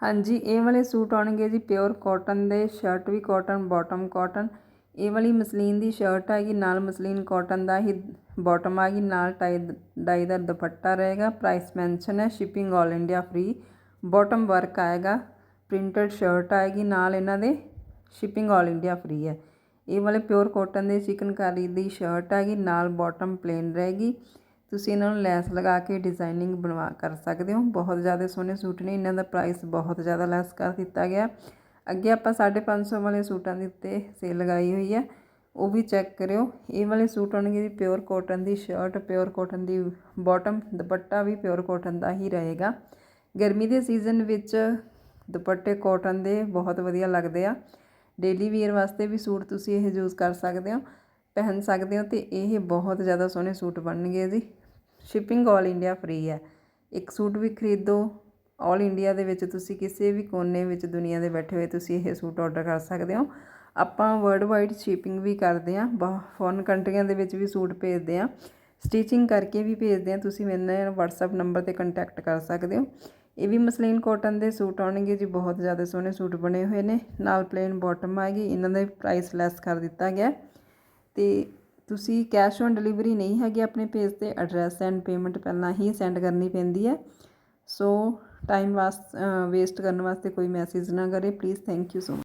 ਹਾਂਜੀ, ਇਹ ਵਾਲੇ ਸੂਟ ਆਉਣਗੇ ਜੀ ਪਿਓਰ ਕਾਟਨ ਦੇ, ਸ਼ਰਟ ਵੀ ਕਾਟਨ ਬਾਟਮ ਕਾਟਨ। ਇਹ ਵਾਲੀ ਮਸਲੀਨ ਦੀ ਸ਼ਰਟ ਹੈਗੀ ਨਾਲ ਮਸਲੀਨ ਕਾਟਨ ਦਾ ਹੀ ਬਾਟਮ ਆ ਗਈ, ਨਾਲ ਟਾਈ ਡਾਈ ਦਾ ਦੁਪੱਟਾ ਰਹੇਗਾ ਪ੍ਰਾਈਸ ਮੈਂਸ਼ਨ ਹੈ shipping 올 India free bottom work ਆਏਗਾ ਪ੍ਰਿੰਟਡ ਸ਼ਰਟ ਆਏਗੀ, ਨਾਲ ਇਹਨਾਂ ਦੇ ਸ਼ਿਪਿੰਗ 올 ਇੰਡੀਆ ਫ੍ਰੀ ਹੈ। ਇਹ ਵਾਲੇ ਪਿਓਰ ਕਾਟਨ ਦੇ ਚਿਕਨਕਾਰੀ ਦੀ ਸ਼ਰਟ ਹੈਗੀ ਨਾਲ ਬਾਟਮ ਪਲੇਨ ਰਹੇਗੀ। ਤੁਸੀਂ ਇਹਨਾਂ ਨੂੰ ਲੈਸ ਲਗਾ ਕੇ ਡਿਜ਼ਾਈਨਿੰਗ ਬਣਵਾ ਕਰ ਸਕਦੇ ਹੋ। ਬਹੁਤ ਜ਼ਿਆਦਾ ਸੋਹਣੇ ਸੂਟ ਨੇ। ਇਹਨਾਂ ਦਾ ਪ੍ਰਾਈਸ ਬਹੁਤ ਜ਼ਿਆਦਾ ਲੈਸ ਕਰ ਦਿੱਤਾ ਗਿਆ। ਅੱਗੇ ਆਪਾਂ 550 ਵਾਲੇ ਸੂਟਾਂ ਦੇ ਉੱਤੇ ਸੇਲ ਲਗਾਈ ਹੋਈ ਹੈ। ਉਹ ਵੀ ਚੈੱਕ ਕਰਿਓ। ਇਹ ਵਾਲੇ ਸੂਟ ਆਉਣਗੇ ਜੀ ਪਿਓਰ ਕਾਟਨ ਦੀ ਸ਼ਰਟ ਪਿਓਰ ਕਾਟਨ ਦੀ ਬਾਟਮ ਦੁਪੱਟਾ ਵੀ ਪਿਓਰ ਕਾਟਨ ਦਾ ਹੀ ਰਹੇਗਾ। ਗਰਮੀ ਦੇ ਸੀਜ਼ਨ ਵਿੱਚ ਦੁਪੱਟੇ ਕਾਟਨ ਦੇ ਬਹੁਤ ਵਧੀਆ ਲੱਗਦੇ ਆ। ਡੇਲੀ ਵੀਅਰ ਵਾਸਤੇ ਵੀ ਸੂਟ ਤੁਸੀਂ ਇਹ ਯੂਜ਼ ਕਰ ਸਕਦੇ ਹੋ। ਪਹਿਨ ਸਕਦੇ ਹੋ ਤੇ ਇਹ ਬਹੁਤ ਜ਼ਿਆਦਾ ਸੋਹਣੇ ਸੂਟ ਬਣਨਗੇ ਜੀ। ਸ਼ਿਪਿੰਗ 올 ਇੰਡੀਆ ਫ੍ਰੀ ਹੈ। ਇੱਕ ਸੂਟ ਵੀ ਖਰੀਦੋ। 올 ਇੰਡੀਆ ਦੇ ਵਿੱਚ ਤੁਸੀਂ ਕਿਸੇ ਵੀ ਕੋਨੇ ਵਿੱਚ ਦੁਨੀਆ ਦੇ ਬੈਠੇ ਹੋਏ ਤੁਸੀਂ ਇਹ ਸੂਟ ਆਰਡਰ ਕਰ ਸਕਦੇ ਹੋ। ਆਪਾਂ ਵਰਲਡ ਵਾਈਡ ਸ਼ਿਪਿੰਗ ਵੀ ਕਰਦੇ ਹਾਂ। ਫੋਰਨ ਕੰਟਰੀਆਂ ਦੇ ਵਿੱਚ ਵੀ ਸੂਟ ਭੇਜਦੇ ਹਾਂ। ਸਟਿਚਿੰਗ ਕਰਕੇ ਵੀ ਭੇਜਦੇ ਹਾਂ। ਤੁਸੀਂ ਮੇਰੇ ਨਾਲ WhatsApp ਨੰਬਰ ਤੇ ਕੰਟੈਕਟ ਕਰ ਸਕਦੇ ਹੋ। ਇਹ ਵੀ ਮਸਲੀਨ ਕਾਟਨ ਦੇ ਸੂਟ ਆਉਣਗੇ ਜੀ। ਬਹੁਤ ਜ਼ਿਆਦਾ ਸੋਹਣੇ ਸੂਟ ਬਣੇ ਹੋਏ ਨੇ। ਨਾਲ ਪਲੇਨ ਬਾਟਮ ਆਏਗੀ ਇਹਨਾਂ ਦਾ ਪ੍ਰਾਈਸ ਲੈਸ ਕਰ ਦਿੱਤਾ ਗਿਆ। ਅਤੇ ਤੁਸੀਂ ਕੈਸ਼ ਔਨ ਡਿਲੀਵਰੀ ਨਹੀਂ ਹੈਗੀ ਆਪਣੇ ਪੇਜ ਤੇ ਐਡਰੈਸ ਐਂਡ ਪੇਮੈਂਟ ਪਹਿਲਾਂ ਹੀ ਸੈਂਡ ਕਰਨੀ ਪੈਂਦੀ ਹੈ। ਸੋ ਟਾਈਮ ਵਾਸ ਵੇਸਟ ਕਰਨ ਵਾਸਤੇ ਕੋਈ ਮੈਸੇਜ ਨਾ ਕਰੇ। Please thank you so